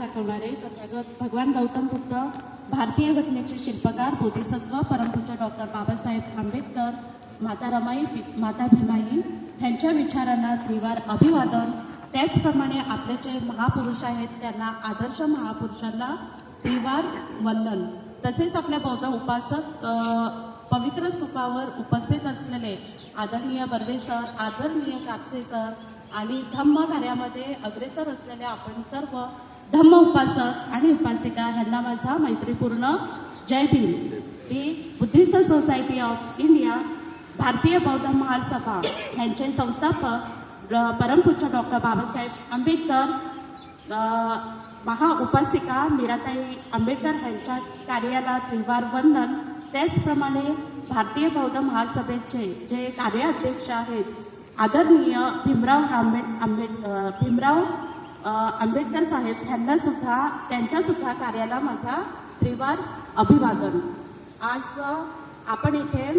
दाखवणारे तथागत भगवान गौतम बुद्ध भारतीय घटनेचे शिल्पकार बोधिसत्व परमपूज्य डॉक्टर बाबासाहेब आंबेडकर माता रमाई माता भीमाई त्यांच्या विचारांना त्रिवार अभिवादन. त्याचप्रमाणे आपले जे महापुरुष आहेत त्यांना आदर्श महापुरुषांना त्रिवार वंदन. तसेच आपल्या बौद्ध उपासक पवित्र स्तूपावर उपस्थित असलेले आदरणीय बर्वे सर आदरणीय कापसे सर आणि धम्म कार्यामध्ये अग्रेसर असलेले आपण सर्व धम्म उपासक आणि उपासिका ह्यांना माझा मैत्रीपूर्ण जय भीम. मी Buddhist society of India Bharatiya Bauddha Mahasabha यांचे संस्थापक परमपूज्य डॉक्टर बाबासाहेब आंबेडकर महाउपासिका मीराताई आंबेडकर यांच्या कार्याला त्रिवार वंदन. त्याचप्रमाणे भारतीय बौद्ध महासभेचे जे कार्याध्यक्ष आहेत आदरणीय भीमराव आंबेड आंबेड भीमराव आंबेडकर साहेब यांना सुद्धा त्यांच्या सुद्धा कार्याला माझा त्रिवार अभिवादन. आज आपण इथे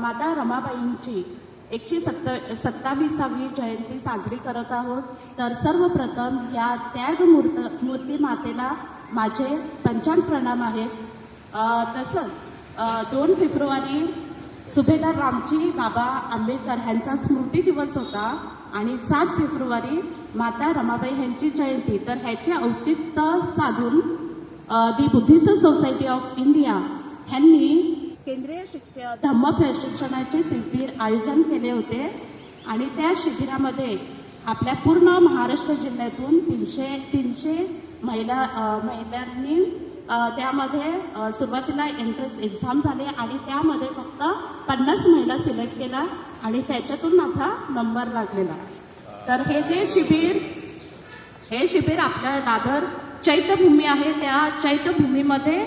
माता रमाबाईंची एकशे सत्त सत्तावीसावी जयंती साजरी करत आहोत. तर सर्वप्रथम या त्याग मूर्त मूर्ती मातेला माझे पंचांग प्रणाम आहेत. तसंच दोन फेब्रुवारी सुभेदार रामजी बाबा आंबेडकर यांचा स्मृती दिवस होता आणि सात फेब्रुवारी माता रमाबाई यांची जयंती. तर ह्याचे औचित्य साधून the Buddhist society of India ह्यांनी केंद्रीय शिक्षण धम्म प्रशिक्षणाचे शिबिर आयोजन केले होते. आणि त्या शिबिरामध्ये आपल्या पूर्ण महाराष्ट्र जिल्ह्यातून तीनशे तीनशे महिला महिलांनी त्यामध्ये सुरुवातीला एंट्रन्स एक्झाम झाले आणि त्यामध्ये फक्त पन्नास महिला सिलेक्ट केला आणि त्याच्यातून माझा नंबर लागलेला. तर हे जे शिबिर हे शिबिर आपल्या दादर चैत्यभूमी आहे त्या चैत्यभूमीमध्ये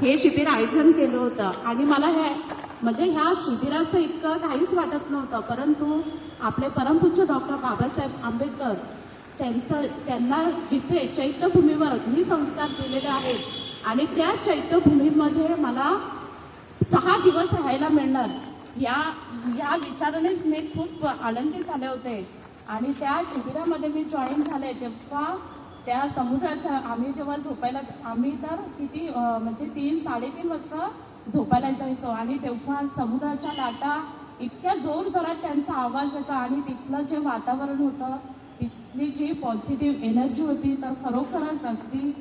हे शिबिर आयोजन केलं होतं. आणि मला हे म्हणजे ह्या शिबिराचं इतकं काहीच वाटत नव्हतं परंतु आपले परमपूज्य डॉक्टर बाबासाहेब आंबेडकर त्यांचं त्यांना जिथे चैत्यभूमीवर अग्निसंस्कार दिलेले आहेत आणि त्या चैत्यभूमीमध्ये मला सहा दिवस राहायला मिळणार या या विचारानेच मी खूप आनंदी झाले होते. आणि त्या शिबिरामध्ये मी जॉईन झाले तेव्हा त्या समुद्राच्या आम्ही जेव्हा झोपायला आम्ही तर किती म्हणजे तीन साडेतीन वाजता झोपायला जायचो. आणि तेव्हा समुद्राच्या लाटा इतक्या जोर जोरात त्यांचा आवाज येतो आणि तिथलं जे वातावरण होतं तिथली जी पॉझिटिव्ह एनर्जी होती तर खरोखरच अगदी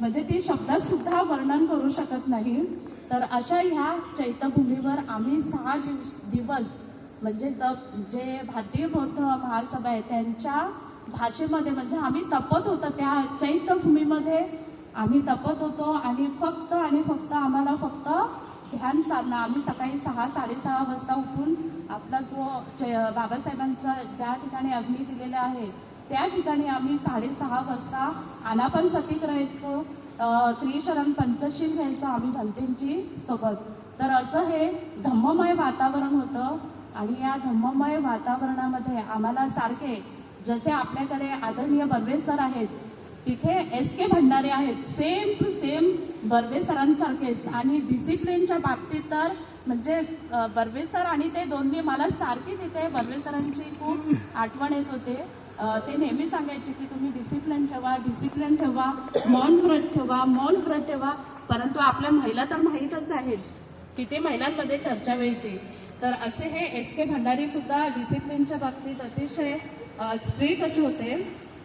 म्हणजे ती शब्दात सुद्धा वर्णन करू शकत नाही. तर अशा ह्या चैत्यभूमीवर आम्ही सहा दिवस दिवस म्हणजे ज- जे भारतीय बौद्ध महासभा आहे त्यांच्या भाषेमध्ये म्हणजे आम्ही तपत होतो त्या चैत्यभूमीमध्ये आम्ही तपत होतो आणि फक्त आणि फक्त आम्हाला फक्त ध्यान साधना आम्ही सकाळी सहा साडेसहा वाजता उठून आपला जो बाबासाहेबांचा ज्या ठिकाणी अग्नी दिलेला आहे त्या ठिकाणी आम्ही साडेसहा वाजता आनापन सतीत राहायचो त्रिशरण पंचशील घ्यायचो आम्ही भंतींची सोबत. तर असं हे धम्ममय वातावरण होतं. आणि या धम्ममय वातावरणामध्ये आम्हाला सारखे जसे आपल्याकडे आदरणीय बर्वे सर आहेत तिथे एस के भंडारे आहेत सेम टू सेम बर्वे सरांसारखेच. आणि डिसिप्लिनच्या बाबतीत तर म्हणजे बर्वे सर आणि ते दोन्ही मला सारखी तिथे बर्वे सरांची खूप आठवण येत होते. ते नेहमी सांगायचे की तुम्ही डिसिप्लिन ठेवा डिसिप्लिन ठेवा मौन व्रत ठेवा मौन व्रत ठेवा परंतु आपल्या महिला तर माहीतच आहेत. तिथे महिलांमध्ये चर्चा व्हायची. तर असे हे एस के भंडारी सुद्धा डिसिप्लिनच्या बाबतीत अतिशय स्ट्रिक असे होते.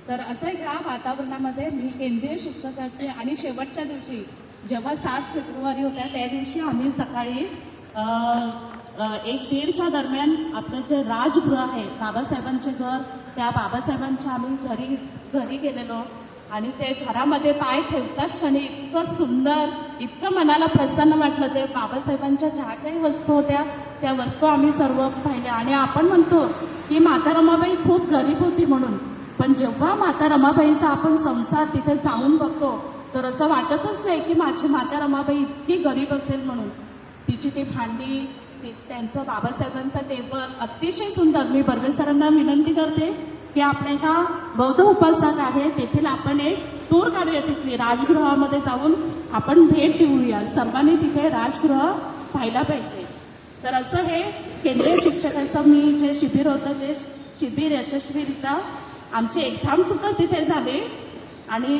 तर असं ह्या वातावरणामध्ये मी केंद्रीय शिक्षकाचे आणि शेवटच्या दिवशी जेव्हा सात फेब्रुवारी होत्या त्या दिवशी आम्ही सकाळी एक दीडच्या दरम्यान आपलं जे राजगृह आहे बाबासाहेबांचे घर त्या बाबासाहेबांच्या आम्ही घरी घरी गेलेलो. आणि ते घरामध्ये पाय ठेवताच क्षणी इतकं सुंदर इतकं मनाला प्रसन्न वाटलं. ते बाबासाहेबांच्या ज्या काही वस्तू होत्या त्या वस्तू आम्ही सर्व पाहिल्या. आणि आपण म्हणतो की माता रमाबाई खूप गरीब होती म्हणून. पण जेव्हा माता रमाबाईचा आपण संसार तिथे जाऊन बघतो तर असं वाटतच नाही की माझी माता रमाबाई इतकी गरीब असेल म्हणून. तिची ती भांडी त्यांचं बाबासाहेबांचा टेबल अतिशय सुंदर. मी बर्वे सरांना विनंती करते की आपल्या ह्या बौद्ध उपासक आहे. तेथील आपण एक टूर काढूया तिथली. राजगृहामध्ये जाऊन आपण भेट देऊया. सर्वांनी तिथे राजगृह पाहायला पाहिजे. तर असं हे केंद्रीय शिक्षकाचं मी जे शिबिर होतं ते शिबिर यशस्वीरित्या आमचे एक्झाम सुद्धा तिथे झाले. आणि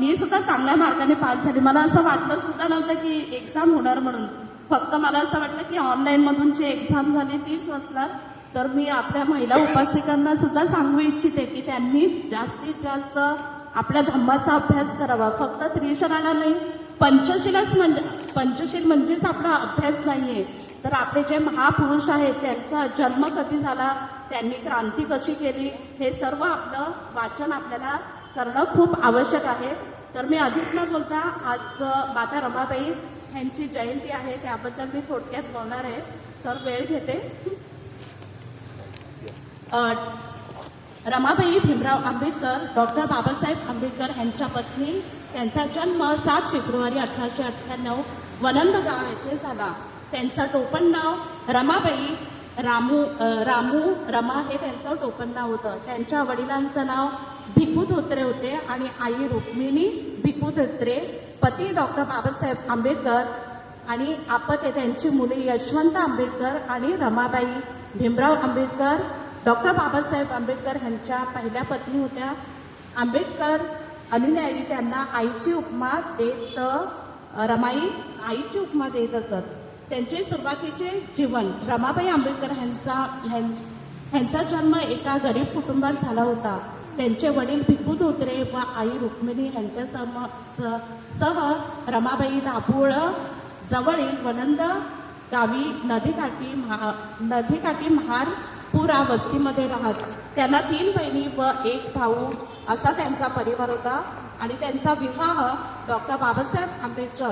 मी सुद्धा चांगल्या मार्काने पास झाले. मला असं वाटलं सुद्धा नव्हतं की एक्झाम होणार म्हणून. फक्त मला असं वाटलं की ऑनलाईनमधून जे जी एक्झाम झाली तीच असणार तर मी आपल्या महिला उपासिकांना सुद्धा सांगू इच्छिते की त्यांनी जास्तीत जास्त आपल्या धम्माचा अभ्यास करावा. फक्त त्रिशराला नाही पंचशीलच म्हणजे पंचशील म्हणजेच आपला अभ्यास नाही आहे तर आपले जे महापुरुष आहेत त्यांचा जन्म कधी झाला त्यांनी क्रांती कशी केली हे सर्व आपलं वाचन आपल्याला करणं खूप आवश्यक आहे. तर मी अधिक न बोलता आज माता रमाबाई यांची जयंती आहे त्याबद्दल मी थोडक्यात बोलणार आहे. सर वेळ घेते. रमाबाई भीमराव आंबेडकर डॉक्टर बाबासाहेब आंबेडकर यांच्या पत्नी त्यांचा जन्म सात फेब्रुवारी अठराशे अठ्ठ्याण्णव वनंदगाव येथे झाला. त्यांचं टोपण नाव रमाबाई रामू रामू रमा हे त्यांचं टोपण नाव होतं. त्यांच्या वडिलांचं नाव भिकू धोत्रे होते आणि आई रुक्मिणी भिकू धोत्रे पती डॉक्टर बाबासाहेब आंबेडकर आणि आपत त्यांची मुले यशवंत आंबेडकर आणि रमाबाई भीमराव आंबेडकर डॉक्टर बाबासाहेब आंबेडकर ह्यांच्या पहिल्या पत्नी होत्या. आंबेडकर अनुयायी त्यांना आईची उपमा देत रमाई आईची उपमा देत असत. त्यांचे सुरुवातीचे जीवन रमाबाई आंबेडकर ह्यांचा ह्यां- ह्यांचा जन्म एका गरीब कुटुंबात झाला होता. त्यांचे वडील भिकू धोत्रे व आई रुक्मिणी यांच्या सम स- सह रमाबाई दाभोळ जवळील वनंद गावी नदीकाठी महा नदीकाठी महार पुरा वस्तीमध्ये राहत. त्यांना तीन बहिणी व एक भाऊ असा त्यांचा परिवार होता आणि त्यांचा विवाह डॉक्टर बाबासाहेब आंबेडकर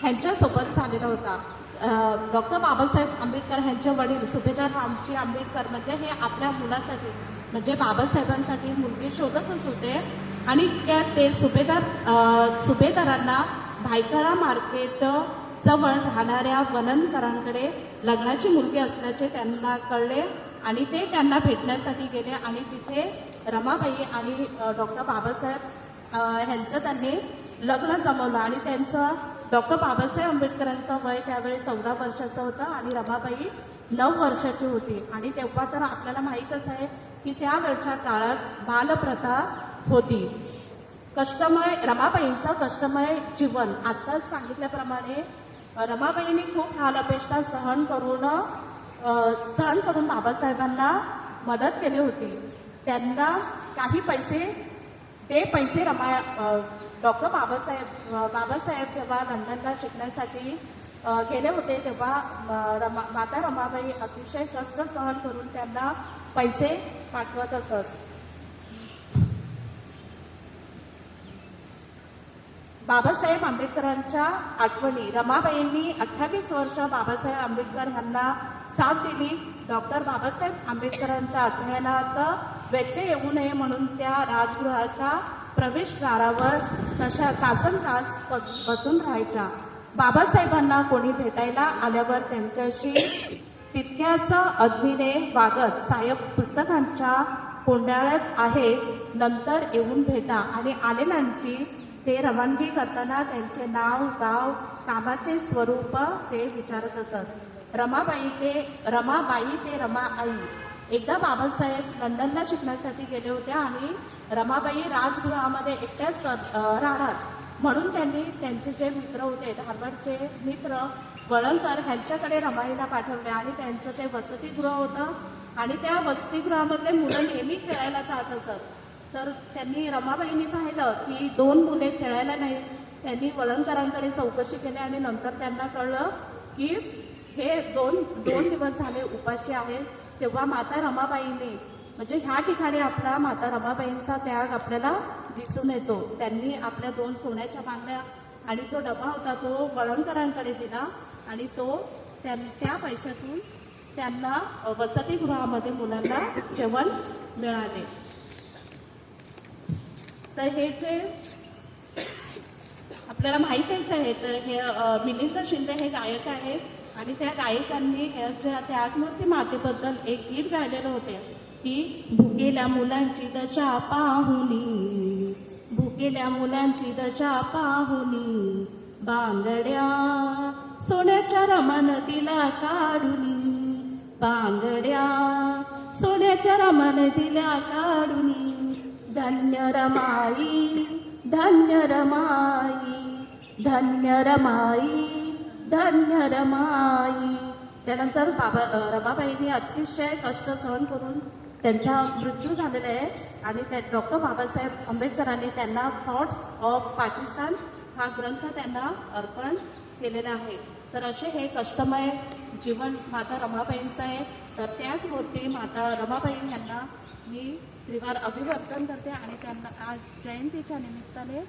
ह्यांच्यासोबत झालेला होता. डॉक्टर बाबासाहेब आंबेडकर यांचे वडील सुभेदार रामजी आंबेडकर म्हणजे हे आपल्या मुलासाठी म्हणजे बाबासाहेबांसाठी मुलगी शोधतच होते. आणि त्या ते सुभेदार सुभेदारांना भायखळा मार्केट जवळ राहणाऱ्या वननकरांकडे लग्नाची मुलगी असल्याचे त्यांना कळले आणि ते त्यांना भेटण्यासाठी गेले आणि तिथे रमाबाई आणि डॉक्टर बाबासाहेब ह्यांचं त्यांनी लग्न जमवलं आणि त्यांचं डॉक्टर बाबासाहेब आंबेडकरांचं वय त्यावेळी चौदा वर्षाचं होतं आणि रमाबाई नऊ वर्षाची होती. आणि तेव्हा तर आपल्याला माहीतच आहे की त्यावेळच्या काळात बालप्रथा होती. कष्टमय रमाबाईंचं कष्टमय जीवन आत्ताच सांगितल्याप्रमाणे रमाबाईंनी खूप हाल अपेक्षा सहन करून सहन करून बाबासाहेबांना मदत केली होती. त्यांना काही पैसे ते पैसे रमा डॉक्टर बाबासाहेब बाबासाहेब जेव्हा लंडनला शिकण्यासाठी गेले होते तेव्हा रमा माता रमाबाई अतिशय कष्ट सहन करून त्यांना पैसे पाठवत असत. बाबासाहेब आंबेडकरांच्या आठवणी. रमाबाईंनी अठ्ठावीस वर्ष बाबासाहेब आंबेडकर यांना साथ दिली. डॉक्टर बाबासाहेब आंबेडकरांच्या अध्ययनात व्यत्यय येऊ नये म्हणून त्या राजगृहाच्या प्रवेशद्वारावर तशा तासन तास बसून राहायच्या. बाबासाहेबांना कोणी भेटायला आल्यावर त्यांच्याशी तितक्याच अग्नीने वागत साहेब पुस्तकांच्या कोंडाळ्यात आहे. नंतर येऊन भेटा आणि आलेल्यांची ते रवानगी करताना त्यांचे नाव गाव कामाचे स्वरूप ते विचारत असत. रमाबाई ते रमाबाई ते रमा आई एकदा बाबासाहेब लंडनला शिकण्यासाठी गेले होते आणि रमाबाई राजगृहामध्ये एकट्याच राहणार. म्हणून त्यांनी त्यांचे जे मित्र होते धारवाडचे मित्र वळणकर ह्यांच्याकडे रमाईला पाठवले आणि त्यांचं ते वसतिगृह होतं. आणि त्या वसतिगृहामधले मुलं नेहमी खेळायला जात असत. तर त्यांनी रमाबाईंनी पाहिलं की दोन मुले खेळायला नाही त्यांनी वळणकरांकडे चौकशी केली आणि नंतर त्यांना कळलं की हे दोन दोन दिवस झाले उपाशी आहेत. तेव्हा माता रमाबाईंनी म्हणजे ह्या ठिकाणी आपला माता रमाबाईंचा त्याग आपल्याला दिसून येतो. त्यांनी आपल्या दोन सोन्याच्या बांगड्या आणि जो डबा होता तो वळणकरांकडे दिला आणि तो त्या त्या पैशातून त्यांना वसतिगृहामध्ये मुलांना जेवण मिळाले. तर हे जे आपल्याला माहितीच आहे तर हे मिलिंद शिंदे हे गायक आहेत आणि त्या गायकांनी ह्याच्या त्यागमूर्ती मातेबद्दल एक गीत गायलेलं होते की भुकेल्या मुलांची दशा पाहुनी भुकेल्या मुलांची दशा पाहुनी बांगड्या सोन्याच्या रमन तिला काढुनी बांगड्या सोन्याच्या रमन तिला काढुनी धन्य रमाई धन्य रमाई धन्य रमाई धन्य रमाई. त्यानंतर बाबा रमाबाईंनी अतिशय कष्ट सहन करून त्यांचा मृत्यू झालेला आहे आणि त्या डॉक्टर बाबासाहेब आंबेडकरांनी त्यांना थॉट्स ऑफ पाकिस्तान हा ग्रंथ त्यांना अर्पण केलेला आहे. तर असे हे कष्टमय जीवन माता रमाबाईंचं आहे. तर त्याचवरती माता रमाबाई यांना मी त्रिवार अभिवर्तन करते आणि त्यांना आज जयंतीच्या निमित्ताने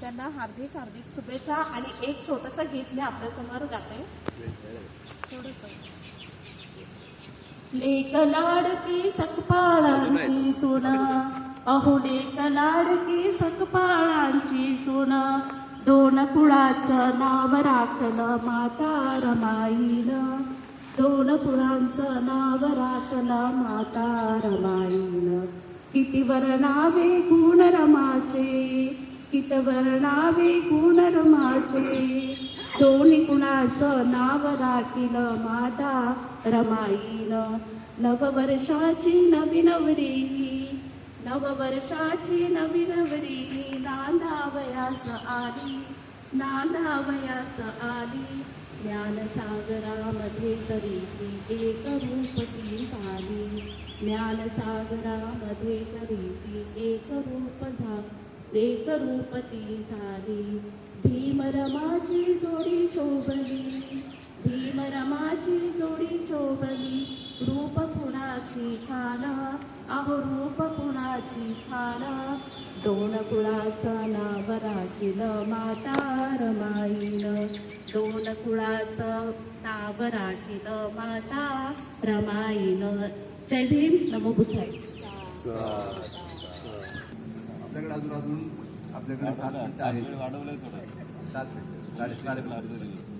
त्यांना हार्दिक हार्दिक शुभेच्छा आणि एक छोटंसं गीत मी आपल्यासमोर गाते. थोडंसं. लेक लाडकी सकपाळांची सुना. अहो लेक लाडकी सकपाळांची सुना. दोन कुळाचं नाव राखलं माता रमाईला दोन कुळांचं नाव माता रमाईन. किती वर्णावे गुण रमाचे कित वर्णावे गुण रमाचे दोन्ही कुणाचं नाव राखील माता रमाईनं. नववर्षाची नवीनवरी नववर्षाची नवीनवरी नांदावयास आली नांदावयास आली. ज्ञानसागरामध्ये तरी ती एक रूपती झाली ज्ञानसागरामध्ये तरी ती एक रूप झा एक रूपती झाली भीमरमाची जोडी शोभली भीमरमाची जोडी शोभली रूप कुणाची खाना अहो रूप कुणाची खाना दोन कुळाचं नाव राखील माता रमाईन दोन कुळाचं नाव राखीलं माता रमाईनं. जय भीम नमो बुद्धाय. आपल्याकडे अजून अजून आपल्याकडे सात मिनिटं आहेत. वाढवलंय थोडं. सात मिनिटं. साडेसात मिनिटं.